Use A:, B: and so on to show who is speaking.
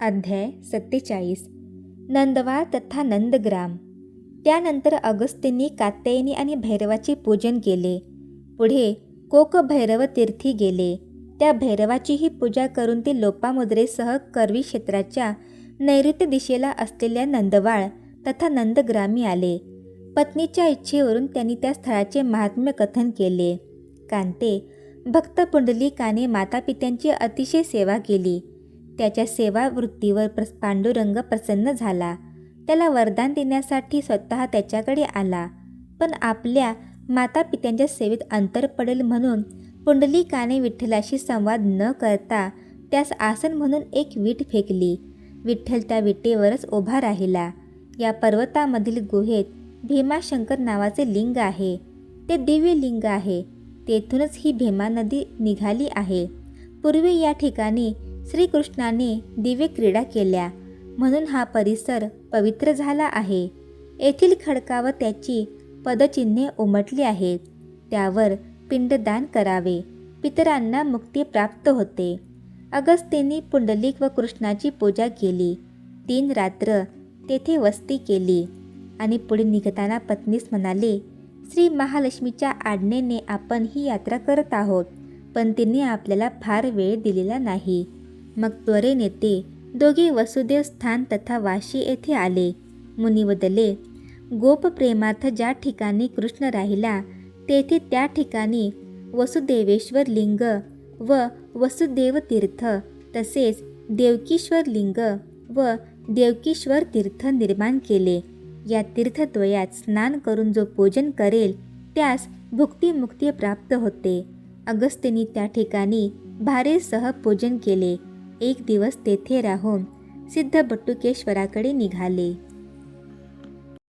A: अध्याय सत्तेचाळीस. नंदवाळ तथा नंदग्राम. त्यानंतर अगस्त्यनी कात्यायनी आणि भैरवाचे पूजन केले. पुढे कोक भैरव तीर्थी गेले. त्या भैरवाचीही पूजा करून ते लोपामुद्रेसह करवी क्षेत्राच्या नैऋत्य दिशेला असलेल्या नंदवाळ तथा नंदग्रामी आले. पत्नीच्या इच्छेवरून त्यांनी त्या स्थळाचे महात्म्य कथन केले. कांते भक्त पुंडलिकाने मातापित्यांची अतिशय सेवा केली. त्याच्या सेवावृत्तीवर प्र प्रस पांडुरंग प्रसन्न झाला. त्याला वरदान देण्यासाठी स्वतः त्याच्याकडे आला. पण आपल्या मातापित्यांच्या सेवेत अंतर पडेल म्हणून पुंडलिकाने विठ्ठलाशी संवाद न करता त्यास आसन म्हणून एक वीट फेकली. विठ्ठल त्या विटेवरच उभा राहिला. या पर्वतामधील गुहेत भीमाशंकर नावाचे लिंग आहे. ते दिव्य लिंग आहे. तेथूनच ही भीमा नदी निघाली आहे. पूर्वी या ठिकाणी श्रीकृष्णाने दिव्य क्रीडा केल्या. म्हणून हा परिसर पवित्र झाला आहे. येथील खडकावर त्याची पदचिन्हे उमटली आहेत. त्यावर पिंडदान करावे. पितरांना मुक्ती प्राप्त होते. अगस्त्येंनी पुंडलिक व कृष्णाची पूजा केली. तीन रात्र तेथे वस्ती केली. आणि पुढे निघताना पत्नीस म्हणाले श्री महालक्ष्मीच्या आज्ञेने आपण ही यात्रा करत आहोत. पण तिने आपल्याला फार वेळ दिलेला नाही. मग त्वरेने ते दोघे वसुदेव स्थान तथा वाशी येथे आले. मुनी बदले गोपप्रेमार्थ ज्या ठिकाणी कृष्ण राहिला तेथे त्या ठिकाणी वसुदेवेश्वर लिंग व वसुदेव तीर्थ तसेच देवकीश्वर लिंग व देवकीश्वर तीर्थ निर्माण केले. या तीर्थद्वयात स्नान करून जो पूजन करेल त्यास भुक्तिमुक्ती प्राप्त होते. अगस्त्यनी त्या ठिकाणी भारेसह पूजन केले. एक दिवस तेथे राहून सिद्ध बट्टुकेश्वराकडे निघाले.